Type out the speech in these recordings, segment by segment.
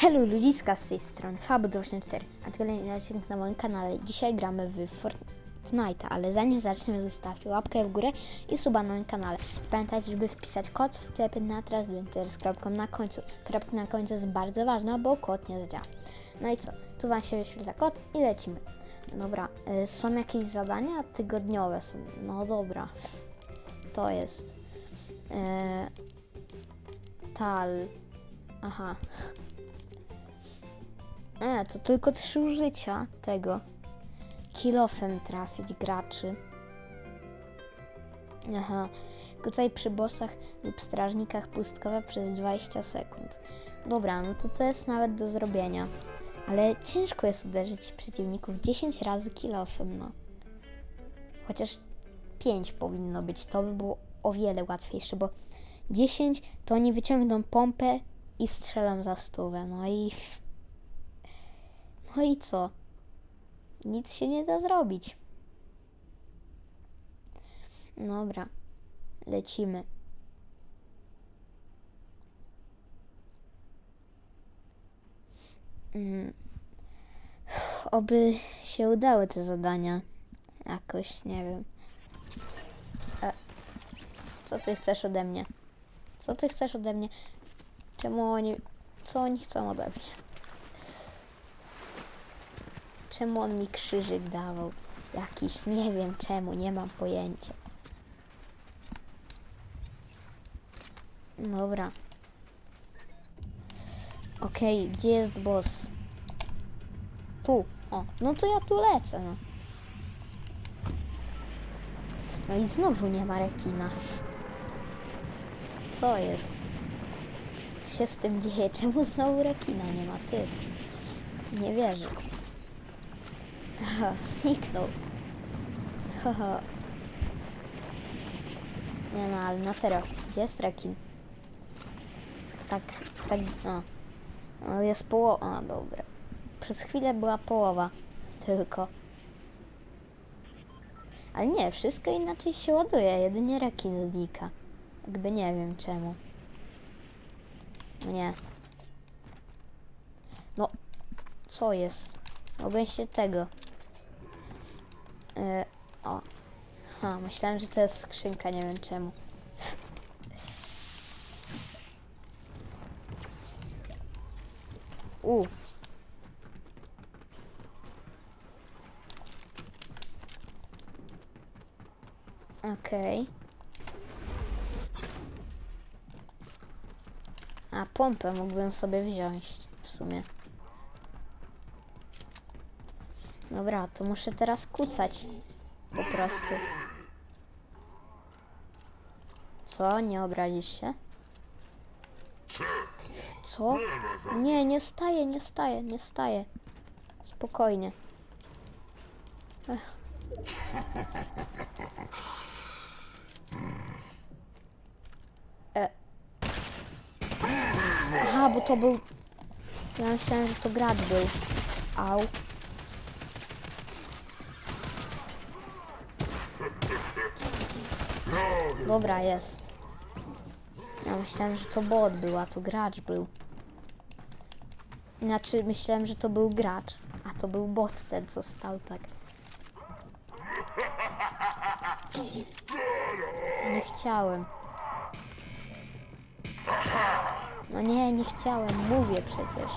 Hello ludziska z tej strony, Fabu24, a to na moim kanale. Dzisiaj gramy w Fortnite, ale zanim zaczniemy zostawcie łapkę w górę i suba na moim kanale. Pamiętajcie, żeby wpisać kod w sklepie na Transdwinter z kropką na końcu. Kropka na końcu jest bardzo ważna, bo kod nie zadziała. No i co, tu Wam się wyświetla kod i lecimy. Dobra, y, są jakieś zadania tygodniowe są, no dobra, to jest y, tal, aha. E, to tylko trzy użycia tego. Kilofem trafić graczy. Aha. Kucaj przy bossach lub strażnikach pustkowe przez 20 sekund. Dobra, no to to jest nawet do zrobienia. Ale ciężko jest uderzyć przeciwników 10 razy kilofem, no. Chociaż 5 powinno być, to by było o wiele łatwiejsze, bo 10 to oni wyciągną pompę i strzelą za stówę, no i... No i co? Nic się nie da zrobić. Dobra, lecimy. Mm. Oby się udały te zadania. Jakoś, nie wiem. E, co ty chcesz ode mnie? Co ty chcesz ode mnie? Czemu oni... Co oni chcą ode mnie? Czemu on mi krzyżyk dawał? Jakiś, nie wiem czemu, nie mam pojęcia. Dobra. Okej, gdzie jest boss? Tu. O, no to ja tu lecę, no. No i znowu nie ma rekina. Co jest? Co się z tym dzieje? Czemu znowu rekina nie ma? Ty. Nie wierzę. Aha, zniknął. Haha. Nie no, ale na serio, gdzie jest rekin? Tak, tak, no. no jest połowa, a dobra. Przez chwilę była połowa tylko. Ale nie, wszystko inaczej się ładuje, jedynie rekin znika. Jakby nie wiem czemu. Nie. No, co jest? Mogłem się tego E, o. Ha, myślałem, że to jest skrzynka, nie wiem czemu. U. Okej. A pompę mógłbym sobie wziąć w sumie. Dobra, to muszę teraz kucać. Po prostu. Co? Nie obrazisz się? Co? Nie, nie staję, nie staję, nie staję. Spokojnie. Ech. E. Aha, bo to był... Ja myślałem, że to gracz był. Au. Dobra, jest. Ja myślałem, że to bot był, a to gracz był. Znaczy, myślałem, że to był gracz, a to był bot ten, co stał tak. Nie chciałem. No nie, nie chciałem, mówię przecież.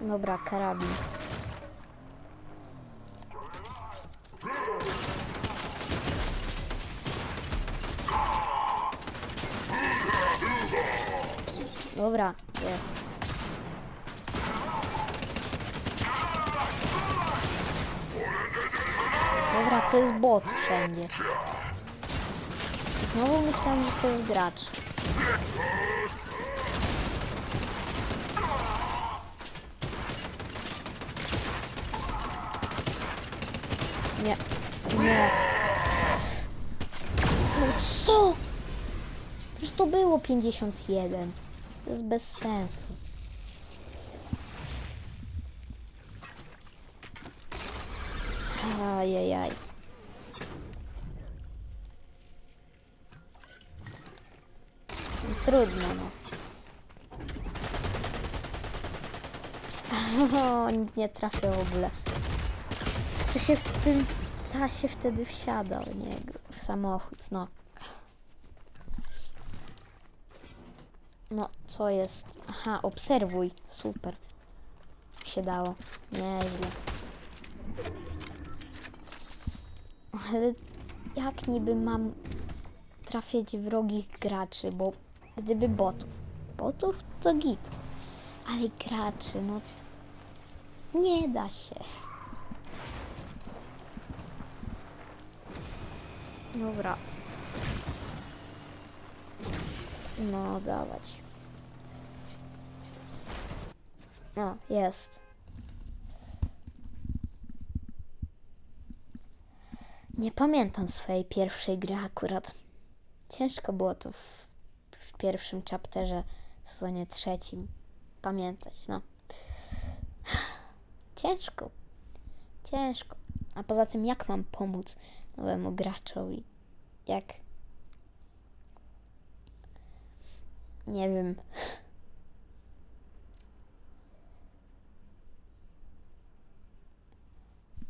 Dobra, karabin. Dobra, jest. Dobra, to jest bot wszędzie. Znowu myślałem, że to jest gracz. Nie, nie. No co? Przecież to było 51. To jest bez sensu. Ajajaj. Trudno, no. O, nie trafię w ogóle. Kto się w tym czasie wtedy wsiadał, nie? W samochód, no. No, co jest? Aha, obserwuj. Super. Się dało. Nieźle. Ale jak niby mam trafiać wrogich graczy, bo gdyby botów. Botów to git. Ale graczy, no nie da się. Dobra. No, dawać. No, jest. Nie pamiętam swojej pierwszej gry akurat. Ciężko było to w, w pierwszym chapterze, w sezonie trzecim pamiętać, no. Ciężko. Ciężko. A poza tym, jak mam pomóc nowemu graczowi? Jak? Nie wiem.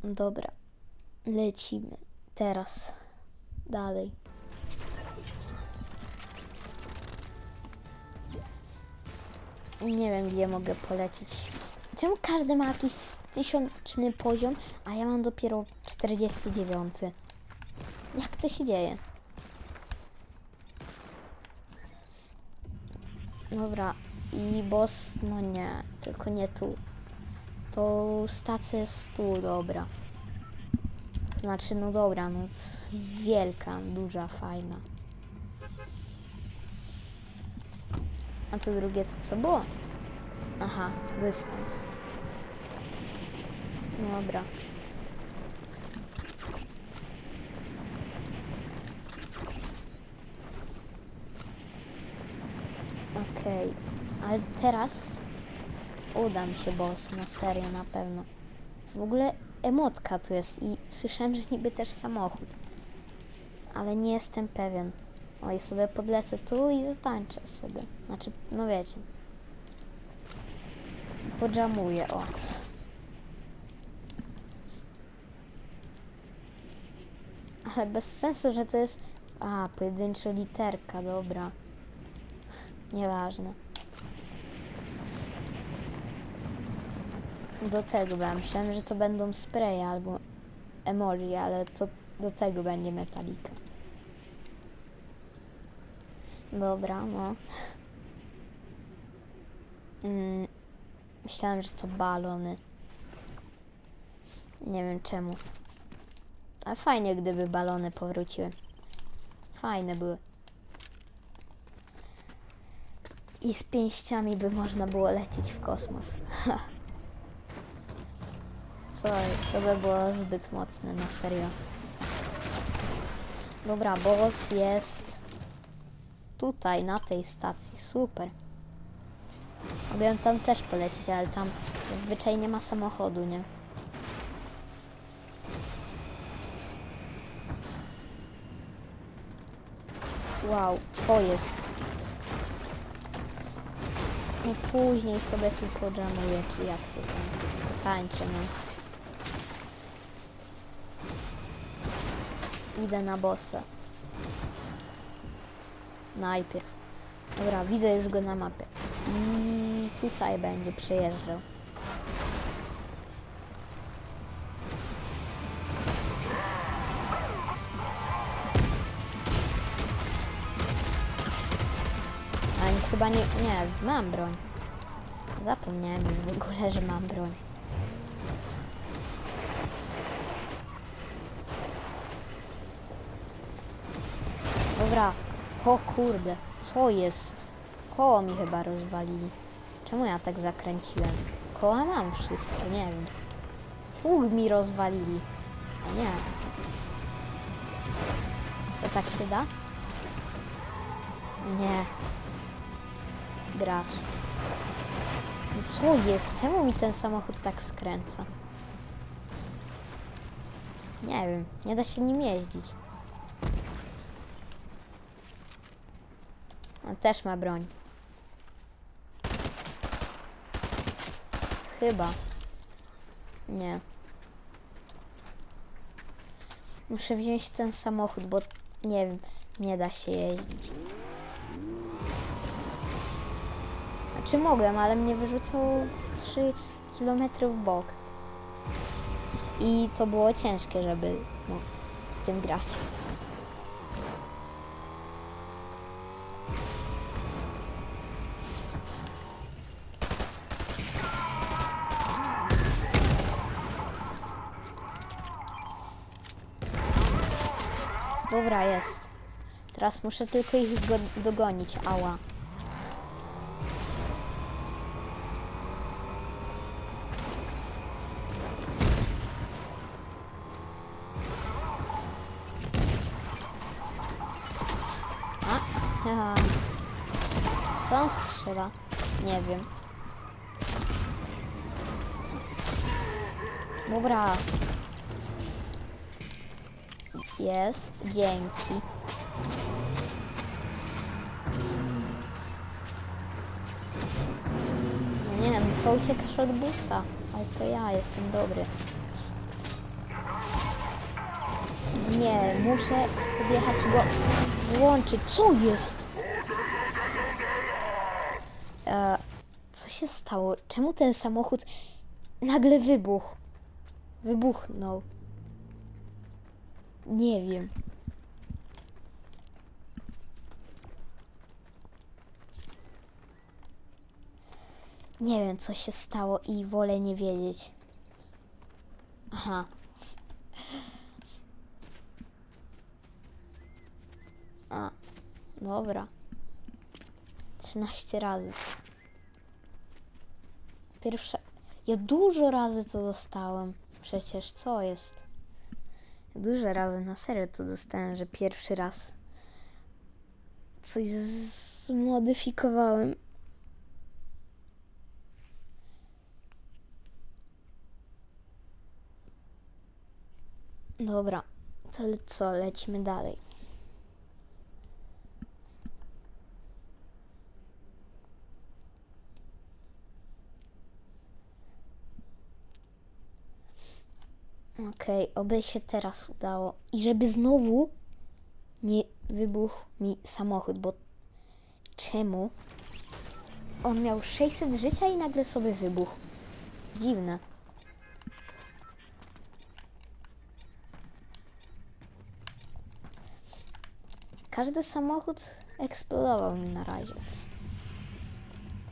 Dobra. Lecimy. Teraz. Dalej. Nie wiem, gdzie mogę polecieć. Czemu każdy ma jakiś tysiączny poziom, a ja mam dopiero 49? Jak to się dzieje? Dobra, i boss, no nie, tylko nie tu. To stacja jest tu, dobra. Znaczy, no dobra, no wielka, duża, fajna. A to drugie to co było? Aha, dystans. Dobra. Okej, ale teraz uda mi się boss, na serio, na pewno. W ogóle emotka tu jest i słyszałem, że niby też samochód. Ale nie jestem pewien. O, i sobie podlecę tu i zatańczę sobie. Znaczy, no wiecie. Podżamuję, o. Ale bez sensu, że to jest... A, pojedyncza literka, dobra. Nieważne. Do tego, ja myślałem, że to będą spraye albo emoji, ale to do tego będzie metalika. Dobra, no. Mm, myślałem, że to balony. Nie wiem czemu. A fajnie, gdyby balony powróciły. Fajne były. I z pięściami by można było lecieć w kosmos. Co jest? To by było zbyt mocne, na serio. Dobra, boss jest tutaj, na tej stacji. Super. Mogłem tam też polecieć, ale tam zazwyczaj nie ma samochodu, nie? Wow, co jest? No później sobie tu podżamuję, czy jak to tam tańczę, no. Idę na bossa. Najpierw. Dobra, widzę już go na mapie. I tutaj będzie przejeżdżał. Nie, chyba nie, nie, mam broń. Zapomniałem w ogóle, że mam broń. Dobra. O kurde, co jest? Koło mi chyba rozwalili. Czemu ja tak zakręciłem? Koła mam wszystkie, nie wiem. Pług mi rozwalili. Nie. To tak się da? Nie. Gracz. No co jest? Czemu mi ten samochód tak skręca? Nie wiem, nie da się nim jeździć. On też ma broń. Chyba. Nie. Muszę wziąć ten samochód, bo nie wiem, nie da się jeździć. Znaczy mogłem, ale mnie wyrzucało 3 km w bok. I to było ciężkie, żeby no, z tym grać. Dobra, jest. Teraz muszę tylko ich go- dogonić. Ała. Wiem. Dobra. Jest, dzięki. No nie wiem, co uciekasz od busa? Ale to ja jestem dobry. Nie, muszę podjechać i go włączyć. Co jest? E, co się stało? Czemu ten samochód nagle wybuchł? Wybuchnął. Nie wiem. Nie wiem, co się stało i wolę nie wiedzieć. Aha. A, dobra. 13 razy. Pierwsza. Ja dużo razy to dostałem. Przecież co jest? Dużo razy na serio to dostałem, że pierwszy raz coś zmodyfikowałem. Dobra, to co, lecimy dalej. Okej, oby się teraz udało. I żeby znowu nie wybuchł mi samochód, bo czemu? On miał 600 życia i nagle sobie wybuchł. Dziwne. Każdy samochód eksplodował mi na razie.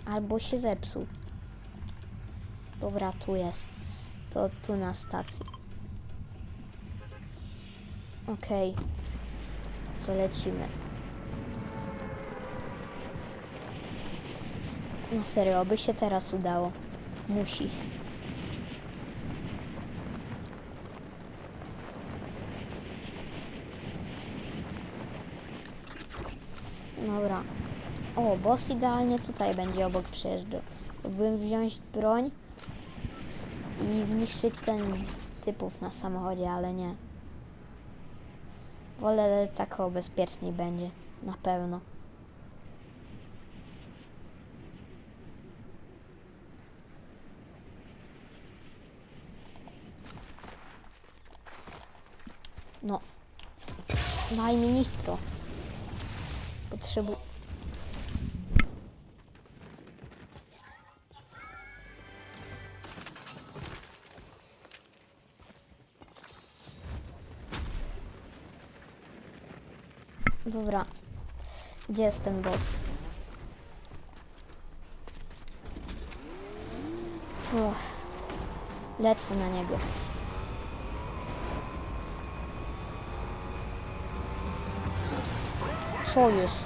Albo się zepsuł. Dobra, tu jest. To tu na stacji. Okej. Co lecimy? No serio, by się teraz udało. Musi. Dobra. O, boss idealnie tutaj będzie obok przejeżdżał. Mógłbym wziąć broń i zniszczyć ten typów na samochodzie, ale nie. Wolę tak o bezpieczniej będzie. Na pewno. No. Daj mi nitro. Potrzebu... Dobra. Gdzie jest ten boss? Lecę na niego. Co jest?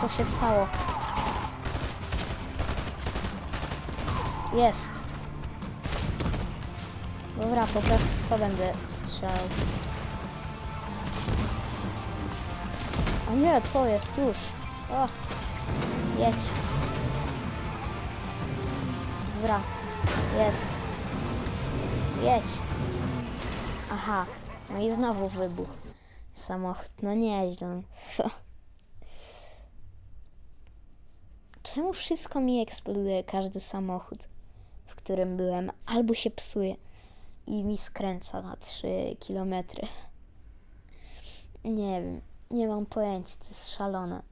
Co się stało? Jest. Dobra, po prostu to będę strzelał. A nie, co jest? Już. O, jedź. Dobra, jest. Jedź. Aha, no i znowu wybuch. Samochód, no nieźle. Czemu wszystko mi eksploduje, każdy samochód? którym byłem, albo się psuje i mi skręca na 3 kilometry. Nie wiem, nie mam pojęcia, to jest szalone.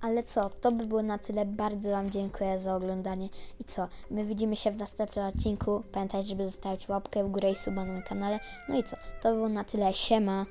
Ale co, to by było na tyle. Bardzo Wam dziękuję za oglądanie. I co, my widzimy się w następnym odcinku. Pamiętajcie, żeby zostawić łapkę w górę i suba na kanale. No i co, to by było na tyle. Siema.